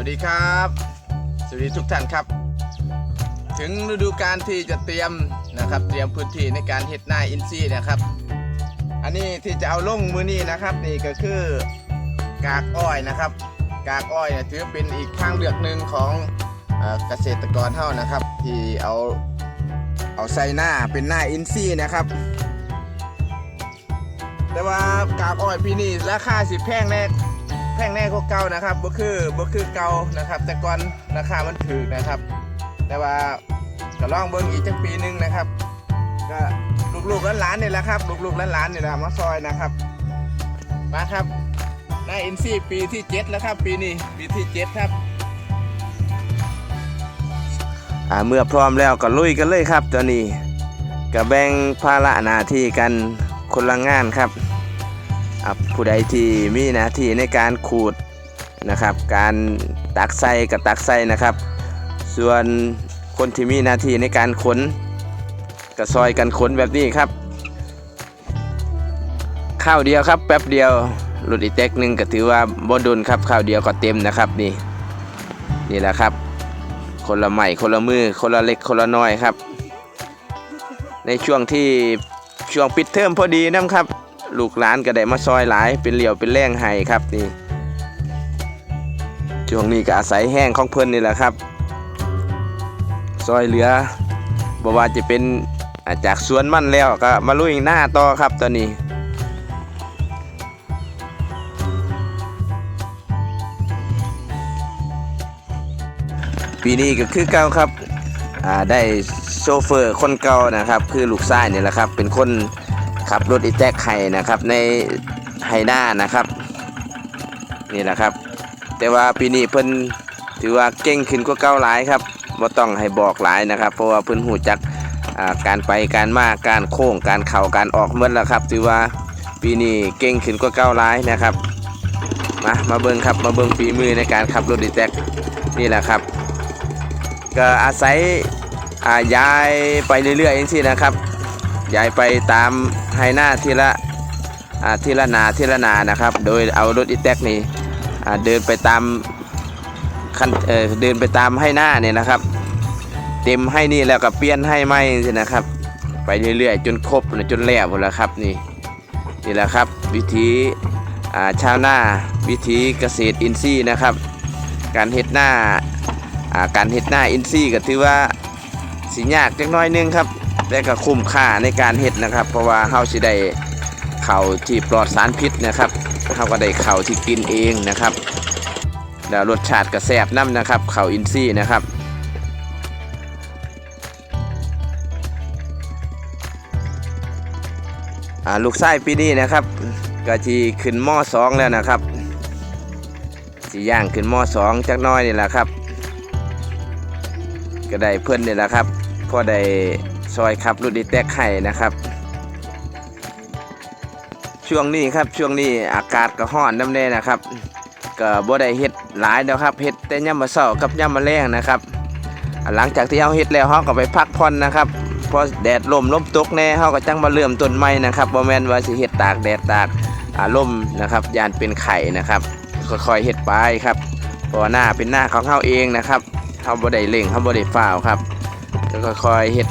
วัสดีครับ สวัสดีทุกท่านครับ ถึงฤดูการที่จะเตรียมนะครับ เตรียมพื้นที่ในการเฮ็ดหน้าอินทรีย์นะครับ อันนี้ที่จะเอาลงมือนี้นะครับ นี่ก็คือกากอ้อยนะครับ กากอ้อยเนี่ยถือเป็นอีกทางเลือกหนึ่งของเกษตรกรเท่านะครับ ที่เอาเอาใส่หน้าเป็นหน้าอินทรีย์นะครับ แต่ว่ากากอ้อยปีนี้ราคาสิแพงแน่ พงแน่กว่าเก่านะครับบ่คือบ่คือเก่านะครับ แต่ก่อนราคามันถูกนะครับ แต่ว่าก็ลองเบิ่งอีกจักปีหนึงนะครับ ก็ลูกๆหลานๆนี่แหละครับลูกๆหลานๆนี่แหละมาซอยนะครับมาครับนายอินซี่ปีที่เจ็ดแล้วครับ ปีนี้ปีที่เจ็ดครับอ่าเมื่อพร้อมแล้วก็ลุยกันเลยครับตอนนี้ก็แบ่งภาระหน้าที่กันคนละงานครับ อะผู้ใดที่มีหน้าที่ในการขูดนะครับ การตักใส่กับตักใส่นะครับ ส่วนคนที่มีหน้าที่ในการขนก็ซอยกันขนแบบนี้ครับข้าวเดียวครับแป๊บเดียวรถอีแท็กหนึ่งก็ถือว่าบดุลครับข้าวเดียวก็เต็มนะครับนี่นี่แหละครับ คนละใหม่คนละมือคนละเล็กคนละน้อยครับ ในช่วงที่ช่วงปิดเทอมพอดีนะครับ ลูกหลานก็ได้มาซอยหลายเป็นเหลี่ยวเป็นแรงให้ครับนี่ช่วงนี้ก็อาศัยแห้งของเพิ่นนี่แหละครับ ซอยเหลือบ่ว่าจะเป็นาจากสวนมันแล้วก็มาลุยหน้าต่อครับตอนนี้ปีนี้ก็คือเก่าครับได้โชเฟอร์คนเก่านะครับ คือลูกชายนี่แหละครับ เป็นคน ขับรถอีแท็กไห้นะครับในไฮหน้านะครับ นี่แหละครับ แต่ว่าปีนี้เพิ่นถือว่าเก่งขึ้นกว่าเก่าหลายครับบ่ต้องให้บอกหลายนะครับ เพราะว่าเพิ่นหูจักอ่าการไปการมาการโค้งการเข่าการออกเมื่อแล้วครับ ถือว่าปีนี้เก่งขึ้นกว่าเก่าหลายนะครับมามาเบิ่งครับมาเบิ่งฝีมือในการขับรถอีแท็กนี่แหละครับ ก็อาศัยอ่าย้ายไปเรื่อยๆอย่างที่นะครับ ย้ายไปตามไฮหน้าทีละทีละนาทีละนานะครับ โดยเอารถอีแท็กนี่เดินไปตามคันเเดินไปตามให้หน้าเนี่ยนะครับ เต็มให้นี่แล้วก็เปลี่ยนให้ไม่สินะครับ ไปเรื่อยๆ จนครบจนแล้วหมดแล้วครับนี่นี่แหละครับ วิธีาชาวนาวิธีเกษตรอินทรีย์นะครับ การเฮ็ดหน้าาการเฮ็ดหน้าอินซี่ก็ถือว่าสิยากจักน้อยนึงครับ แต่ก็คุ้มค่าในการเฮ็ดนะครับ เพราะว่าเฮาสิได้ข้าวที่ปลอดสารพิษนะครับเฮาก็ได้ข้าวที่กินเองนะครับแล้วรสชาติก็แซ่บน้ำนะครับข้าวอินซี่นะครับอ่าลูกไส้ปีนี้นะครับก็ที่ขึ้นหม้อสองแล้วนะครับสีย่างขึ้นหม้อสองจักน้อยนี่แหละครับ ก็ได้เพื่อนนี่แหละครับพอได้ ซอยขับรถดีแตกไข่นะครับ ช่วงนี้ครับช่วงนี้อากาศก็ร้อนน้ำแน่นะครับก็บ่ได้เฮ็ดหลายแล้วครับเฮ็ดแต่ย่ำมาเช้ากับย่ำมาแรงนะครับ หลังจากที่เฮาเฮ็ดแล้วเฮาก็ไปพักผ่อนนะครับพอแดดลมลมตกแน่เฮาก็จังมาเริ่มต้นใหม่นะครับบ่แม่นว่าสิเฮ็ดตากแดดตากอ่าลมนะครับยานเป็นไข่นะครับค่อยๆเฮ็ดไปครับเพราะว่าหน้าเป็นหน้าของเฮาเองนะครับเฮาบ่ได้เร่งเฮาบ่ได้ฝ้าวครับก็ค่อยๆเฮ็ด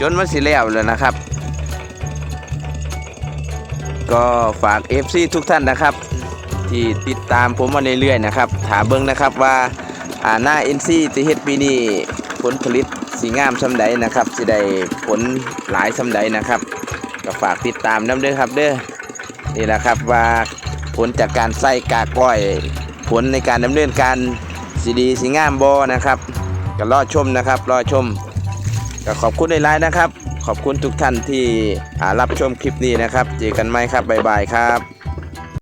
จนมันสิแล้วแล้วนะครับ ก็ฝาก FC ทุกท่านนะครับ ที่ติดตามผมมาเรื่อยๆนะครับ ถามเบิ่งนะครับว่าอ่าหน้า NC ที่เฮ็ดปีนี้ผลผลิตสีงามซำใดนะครับสิได้ผลหลายซำใดนะครับ ก็ฝากติดตามนํเด้อครับเด้อนี่แหละครับว่าผลจากการใส่กากก้อย ผลในการดำเนินการสีดีสีงามบอนะครับก็รอชมนะครับรอชม ก็ขอบคุณในไลน์นะครับ ขอบคุณทุกท่านที่รับชมคลิปนี้นะครับ เจอกันไหมครับบ๊ายบายครับ